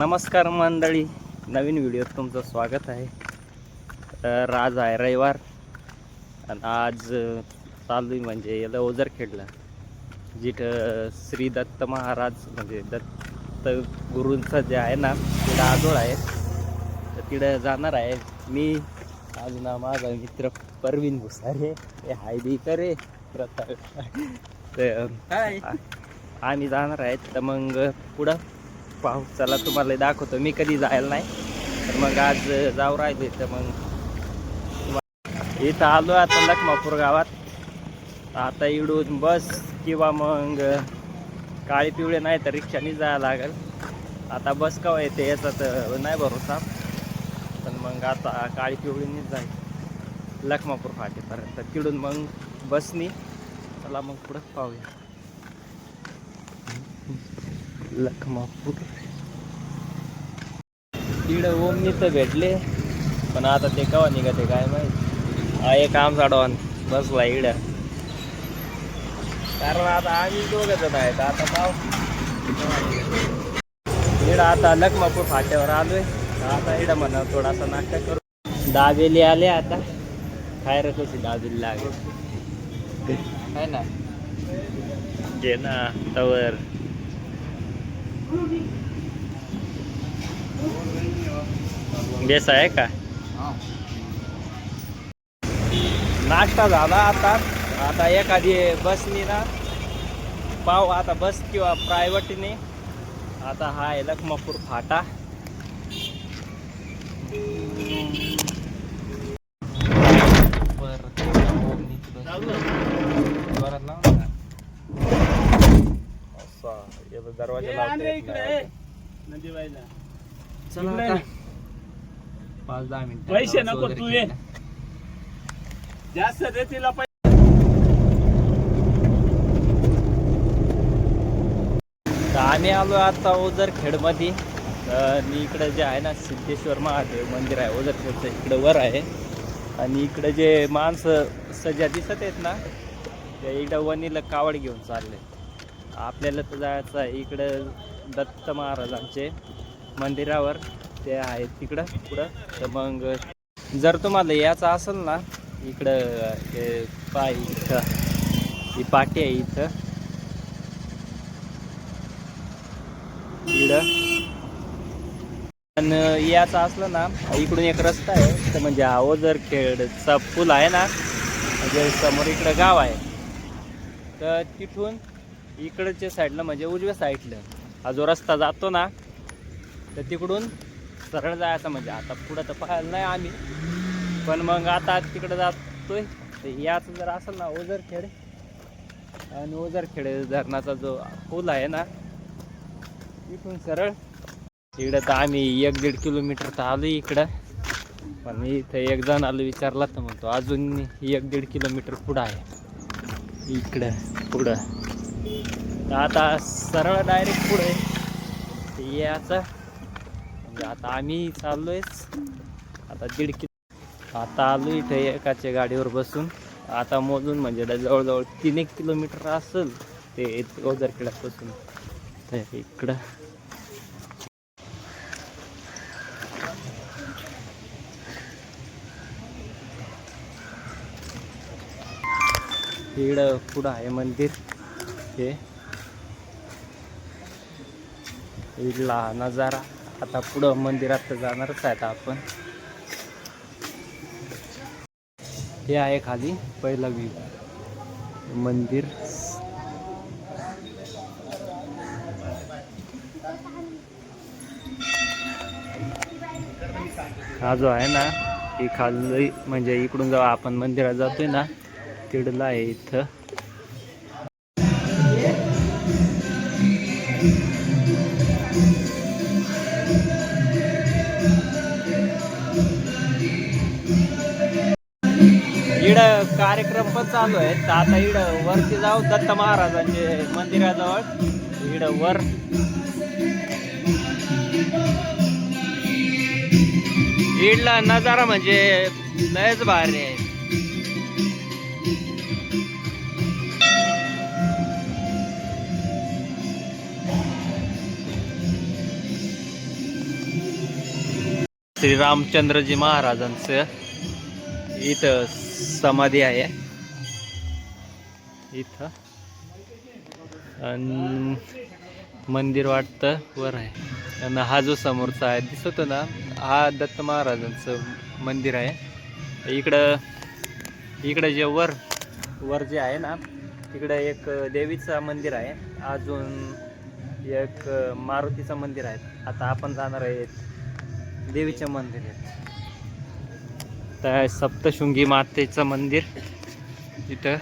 नमस्कार मंडळी नवीन व्हिडिओत तुमचं स्वागत आहे. तर आज आहे रविवार आणि आज चालू आहे म्हणजे याला ओझरखेडला जिथं श्री दत्त महाराज म्हणजे दत्त गुरूंचं जे आहे ना तिथं आजोळ आहे. तर तिथं जाणार आहे. मी अजून हा माझा मित्र परवीन भुसारे हे हाय बी करे प्रताप. तर आम्ही जाणार आहेत. तर मग पुढं पाहू चला तुम्हाला दाखवतो. मी कधी जायला नाही. तर मग आज जाऊ राहिले तर मग. इथं आलो आता लखमापूर गावात. आता इडून बस किंवा मग काळी पिवळे नाही तर रिक्षाने जायला लागेल. आता बस कवा येते याचा तर नाही भरोसा. पण मग आता काळी पिवळीनीच जाईल. लखमापूर फाटेपर्यंत. तिडून मग बसनी. चला मग पुढं पाहूया. लखमापूर तर भेटले पण आता ते केव्हा निघते काय माहीत. हा एक आमचा डॉन बसला इकडं. कारण आता आम्ही दोघं जण आहेत आता पाव इकडं आता लखमापूर फाट्यावर आलोय. आता इकडं म्हणा थोडासा नाश्ता करू. दाबेली आले आता. काय कशी दाबेली लागेल? आहे ना? घे ना तवर. बेस आहे का? नाश्ता झाला आता. आता एखादी बसनी ना पाव आता बस किंवा प्रायव्हेटने आता हा आहे लखमापूर फाटा. दरवाजा लावता येत नाही. चला इकडे. आता. ये. पाच दहा मिनिट पैसे नको तू ये जास्त दे तिला पैसे तर आम्ही आलो आता ओझरखेडमध्ये. आणि इकडे जे आहे ना सिद्धेश्वर महादेव मंदिर आहे. ओझरखेडचं इकडे वर आहे. आणि इकडे जे माणसं सध्या दिसत आहेत ना ते इकडं वनीला कावड घेऊन चालले आपल्याला तर जायचं आहे इकडं दत्त महाराजांचे मंदिरावर. ते आहे तिकडं पुढं. तर मग जर तुम्हाला याचं असेल ना इकडं हे पाय इथं. ही पाटी आहे इथं. इकडं. पण याचं असलं ना इकडून एक रस्ता आहे. तर म्हणजे हा खेडचा पूल आहे ना म्हणजे समोर इकडं गाव आहे. तर तिथून इकडच्या साईडला म्हणजे उजव्या साईडला. हा जो रस्ता जातो ना तर तिकडून सरळ जायचं म्हणजे. आता पुढं तर पाहायला नाही आम्ही पण मग आता तिकडं जातोय. तर याचं जर असेल ना ओझरखेड आणि ओझरखेड धरणाचा जो पूल आहे ना इथून सरळ. इकडं तर आम्ही एक दीड किलोमीटर तर आलो इकडं. पण मी इथं एक जण आलो विचारला तर म्हणतो अजून एक दीड किलोमीटर पुढं आहे. इकडं पुढं. तर आता सरळ डायरेक्ट पुढे. याचं म्हणजे आता आम्ही चाललोयच. आता दीड किलो आता आलो इथं एकाच्या गाडीवर बसून. आता मोजून म्हणजे जवळजवळ तीन एक किलोमीटर असेल ते ओझरखेड्यापासून तर इकडं. इकडं पुढं आहे मंदिर. हे इथला नजारा. आता पुढं मंदिरात तर जाणारच आहेत आपण. हे आहे खाली पहिला व्ह्यू मंदिर. हा जो आहे ना हे खाली म्हणजे इकडून जेव्हा आपण मंदिरात जातोय ना तिडला आहे इथं. इड कार्यक्रम पण चालू आहे तर आता इड वरती जाऊ. दत्त महाराजांचे मंदिराजवळ. इड वर. इडला नजारा म्हणजे लयच भारी आहे. श्री रामचंद्रजी महाराजांचं इथं समाधी आहे. इथं. आणि मंदिर वाटतं वर आहे. आणि हा जो समोरचा आहे दिसतो ना हा दत्त महाराजांचं मंदिर आहे. इकडं इकडं जे वर वर जे आहे ना तिकडं एक देवीचं मंदिर आहे. अजून एक मारुतीचं मंदिर आहे. आता आपण जाणार आहे देवीचे मंदिर आहे. तर सप्तशृंगी मातेचं मंदिर. इथं.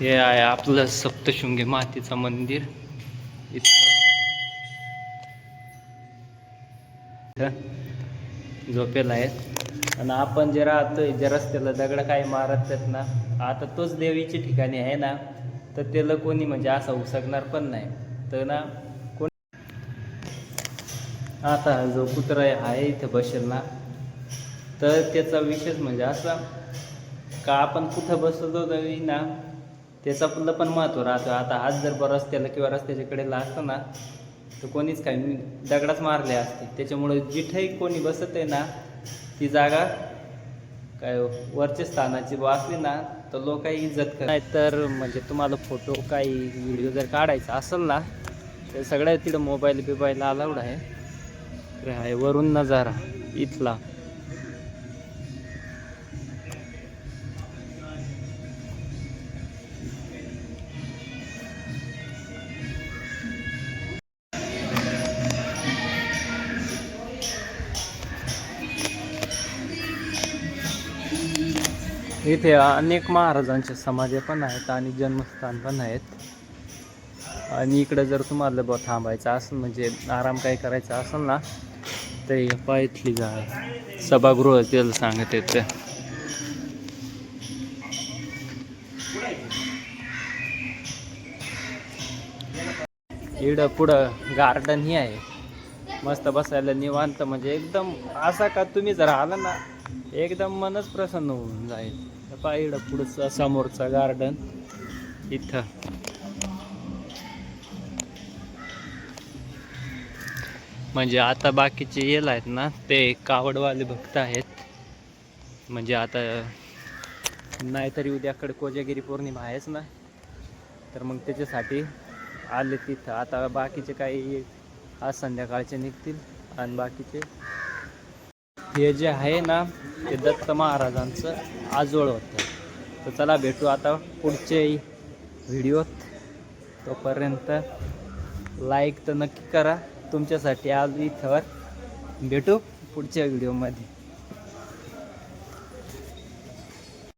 हे आहे आपलं सप्तशृंगी मातेचं मंदिर. इथं. झोपेला आहेत. आणि आपण जे राहतोय जे रस्त्याला दगड काही मारत आहेत ना आता तोच देवीची ठिकाणी आहे ना तर त्याला कोणी म्हणजे असं उसकणार पण नाही. तर ना कोण आता जो कुत्रा आहे इथं बसेल ना. तर त्याचा विशेष म्हणजे असा का आपण कुठं बसतो तरी ना त्याचा पण पण महत्त्व राहतो. आता हात जर बरं रस्त्याला किंवा रस्त्याच्या कडेला असतं ना तर कोणीच काही मी दगडाच मारले असते. त्याच्यामुळे जिथेही कोणी बसत आहे ना ती जागा काय हो, वरच्या स्थानाची असली ना तर लोकही इज्जत कर नाही तर म्हणजे तुम्हाला फोटो काही व्हिडिओ जर काढायचा असेल ना तर सगळ्या तिथं मोबाईल बिबाईल अलाउड आहे. तर आहे वरून नजारा इथला. इथे अनेक महाराजांच्या समाध्या पण आहेत आणि जन्मस्थान पण आहेत. आणि इकडं जर तुम्हाला ब थांबायचं असेल म्हणजे आराम काही करायचा असेल ना तर पायथली जा. सभागृह त्याला सांगत येते इकडं पुढं गार्डन ही आहे. मस्त बसायला निवांत म्हणजे एकदम असा का तुम्ही जर आला ना एकदम मनच प्रसन्न होऊन जाईल. पाहिलं पुढचा पुढचं समोरचं गार्डन इथं. म्हणजे आता बाकीचे येल आहेत ना ते कावडवाले भक्त आहेत. म्हणजे आता नाहीतरी उद्याकडे कोजागिरी पौर्णिमा आहेच ना. तर मग त्याच्यासाठी आले तिथं. आता बाकीचे काही आज संध्याकाळचे निघतील आणि बाकीचे हे जे आहे ना ते दत्त महाराजांचं आजोळ होतं. तर चला भेटू आता पुढच्याही व्हिडिओत. तोपर्यंत लाईक तर नक्की करा. तुमच्यासाठी आज इथवर भेटू पुढच्या व्हिडिओमध्ये.